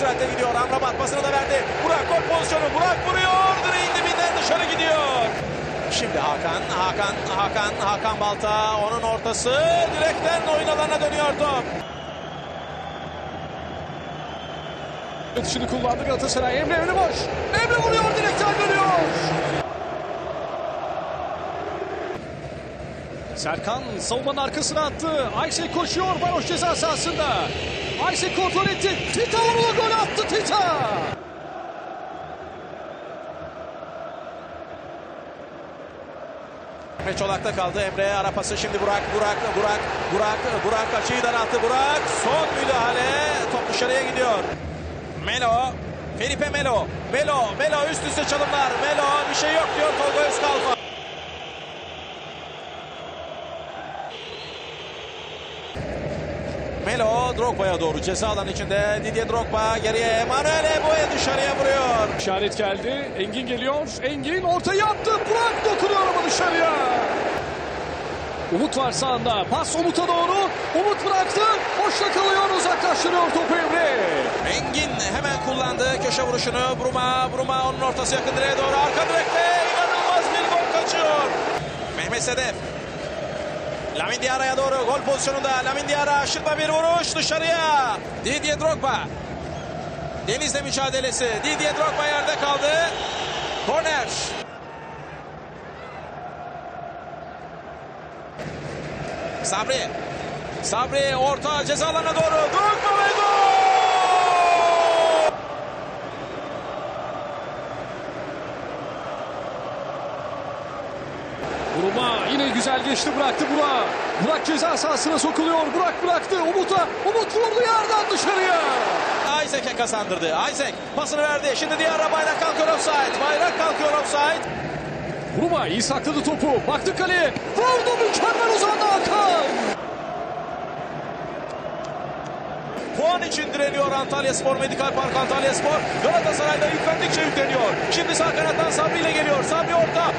süratle gidiyor. Amrabat pasını da verdi. Burak gol pozisyonu. Burak vuruyor. Direğin dibinden dışarı gidiyor. Şimdi Hakan, Hakan, Hakan, Hakan Balta. Onun ortası direkten oyun alanına dönüyor top. Atışını kullandı Galatasaray. Emre önü boş. Emre vuruyor direkten dönüyor. Serkan savunmanın arkasına attı. Aysek koşuyor Baroş ceza sahasında. Aysek kontrol etti. Tita vurulu gol attı Tita. Emre Çolak'ta kaldı. Emre ara pası şimdi Burak, Burak, Burak, Burak, Burak açıyı daralttı. Burak son müdahale. Top dışarıya gidiyor. Melo, Felipe Melo. Melo, Melo üst üste çalımlar. Melo bir şey yok Melo Drogba'ya doğru ceza alanı içinde Didier Drogba geriye Emanuel Ebo'ya dışarıya vuruyor. İşaret geldi. Engin geliyor. Engin ortayı attı. Burak dokunuyor ama dışarıya. Umut var sağında. Pas Umut'a doğru. Umut bıraktı. Boşta kalıyor. Uzaklaştırıyor topu Emre. Engin hemen kullandı köşe vuruşunu. Bruma, Bruma onun ortası yakın direğe doğru. Arka direkte inanılmaz bir gol kaçıyor. Mehmet Sedef. Lamin Diarra'ya doğru gol pozisyonunda. Lamin Diarra şırpa bir vuruş dışarıya. Didier Drogba. Deniz'le mücadelesi. Didier Drogba yerde kaldı. Korner. Sabri. Sabri orta ceza alanına doğru. Drogba ve gol! Buruma yine güzel geçti bıraktı Burak. Burak ceza sahasına sokuluyor. Burak bıraktı Umut'a. Umut vurdu yerden dışarıya. Isaac'e kazandırdı. Isaac pasını verdi. Şimdi Diarra bayrak kalkıyor offside. Bayrak kalkıyor offside. Buruma iyi sakladı topu. Baktı kaleye. Vurdu mükemmel uzandı Hakan. Puan için direniyor Antalya Spor Medikal Park Antalya Spor. Galatasaray'da yüklendikçe yükleniyor. Şimdi sağ kanattan Sabri ile geliyor. Sabri orta.